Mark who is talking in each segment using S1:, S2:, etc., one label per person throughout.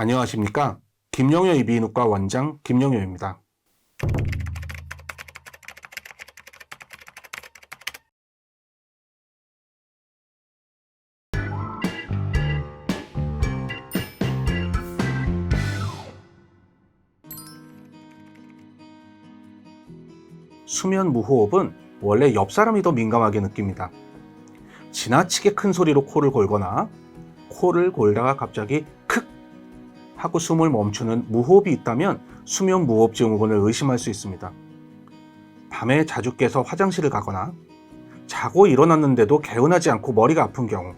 S1: 안녕하십니까. 김영효 이비인후과 원장 김영효입니다. 수면 무호흡은 원래 옆 사람이 더 민감하게 느낍니다. 지나치게 큰 소리로 코를 골거나 코를 골다가 갑자기 크 하고 숨을 멈추는 무호흡이 있다면 수면 무호흡 증후군을 의심할 수 있습니다. 밤에 자주 깨서 화장실을 가거나 자고 일어났는데도 개운하지 않고 머리가 아픈 경우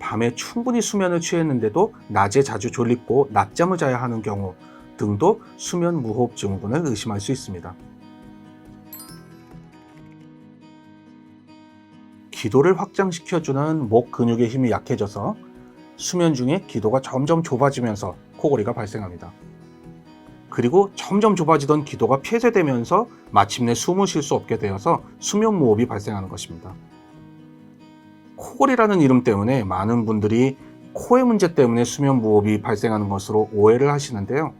S1: 밤에 충분히 수면을 취했는데도 낮에 자주 졸립고 낮잠을 자야 하는 경우 등도 수면 무호흡 증후군을 의심할 수 있습니다. 기도를 확장시켜주는 목 근육의 힘이 약해져서 수면 중에 기도가 점점 좁아지면서 코골이가 발생합니다. 그리고 점점 좁아지던 기도가 폐쇄되면서 마침내 숨을 쉴 수 없게 되어서 수면 무호흡이 발생하는 것입니다. 코골이라는 이름 때문에 많은 분들이 코의 문제 때문에 수면 무호흡이 발생하는 것으로 오해를 하시는데요.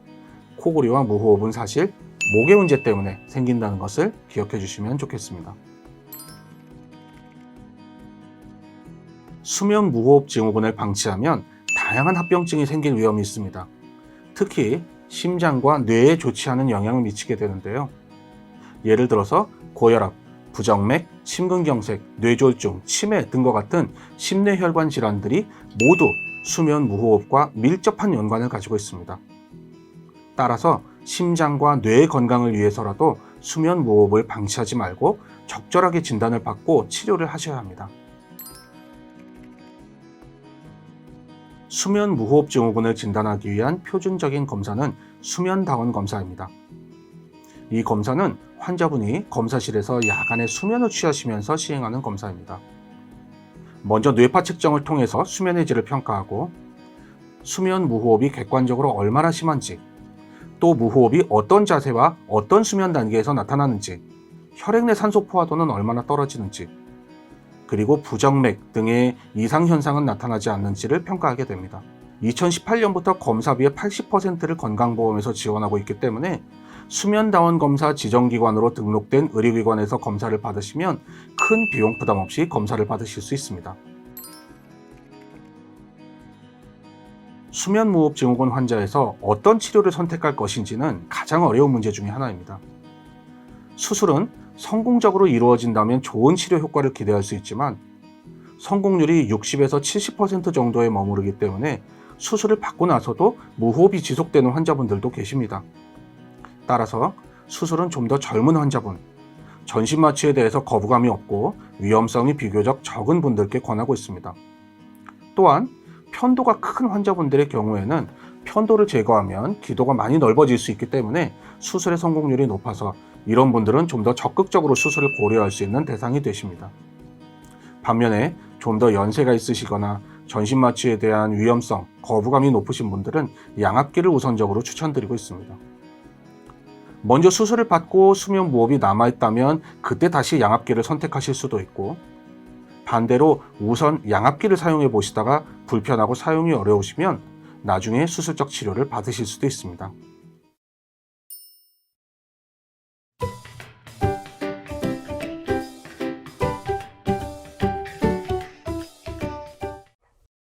S1: 코골이와 무호흡은 사실 목의 문제 때문에 생긴다는 것을 기억해 주시면 좋겠습니다. 수면 무호흡 증후군을 방치하면 다양한 합병증이 생길 위험이 있습니다. 특히 심장과 뇌에 좋지 않은 영향을 미치게 되는데요. 예를 들어서 고혈압, 부정맥, 심근경색, 뇌졸중, 치매 등과 같은 심뇌혈관 질환들이 모두 수면 무호흡과 밀접한 연관을 가지고 있습니다. 따라서 심장과 뇌의 건강을 위해서라도 수면 무호흡을 방치하지 말고 적절하게 진단을 받고 치료를 하셔야 합니다. 수면 무호흡 증후군을 진단하기 위한 표준적인 검사는 수면 다원 검사입니다. 이 검사는 환자분이 검사실에서 야간에 수면을 취하시면서 시행하는 검사입니다. 먼저 뇌파 측정을 통해서 수면의 질을 평가하고 수면 무호흡이 객관적으로 얼마나 심한지 또 무호흡이 어떤 자세와 어떤 수면 단계에서 나타나는지 혈액 내 산소 포화도는 얼마나 떨어지는지 그리고 부정맥 등의 이상 현상은 나타나지 않는지를 평가하게 됩니다. 2018년부터 검사비의 80%를 건강보험에서 지원하고 있기 때문에 수면다원 검사 지정기관으로 등록된 의료기관에서 검사를 받으시면 큰 비용 부담 없이 검사를 받으실 수 있습니다. 수면무호흡 증후군 환자에서 어떤 치료를 선택할 것인지는 가장 어려운 문제 중의 하나입니다. 수술은 성공적으로 이루어진다면 좋은 치료 효과를 기대할 수 있지만 성공률이 60에서 70% 정도에 머무르기 때문에 수술을 받고 나서도 무호흡이 지속되는 환자분들도 계십니다. 따라서 수술은 좀 더 젊은 환자분, 전신 마취에 대해서 거부감이 없고 위험성이 비교적 적은 분들께 권하고 있습니다. 또한 편도가 큰 환자분들의 경우에는 편도를 제거하면 기도가 많이 넓어질 수 있기 때문에 수술의 성공률이 높아서 이런 분들은 좀 더 적극적으로 수술을 고려할 수 있는 대상이 되십니다. 반면에 좀 더 연세가 있으시거나 전신 마취에 대한 위험성, 거부감이 높으신 분들은 양압기를 우선적으로 추천드리고 있습니다. 먼저 수술을 받고 수면 무호흡이 남아있다면 그때 다시 양압기를 선택하실 수도 있고 반대로 우선 양압기를 사용해 보시다가 불편하고 사용이 어려우시면 나중에 수술적 치료를 받으실 수도 있습니다.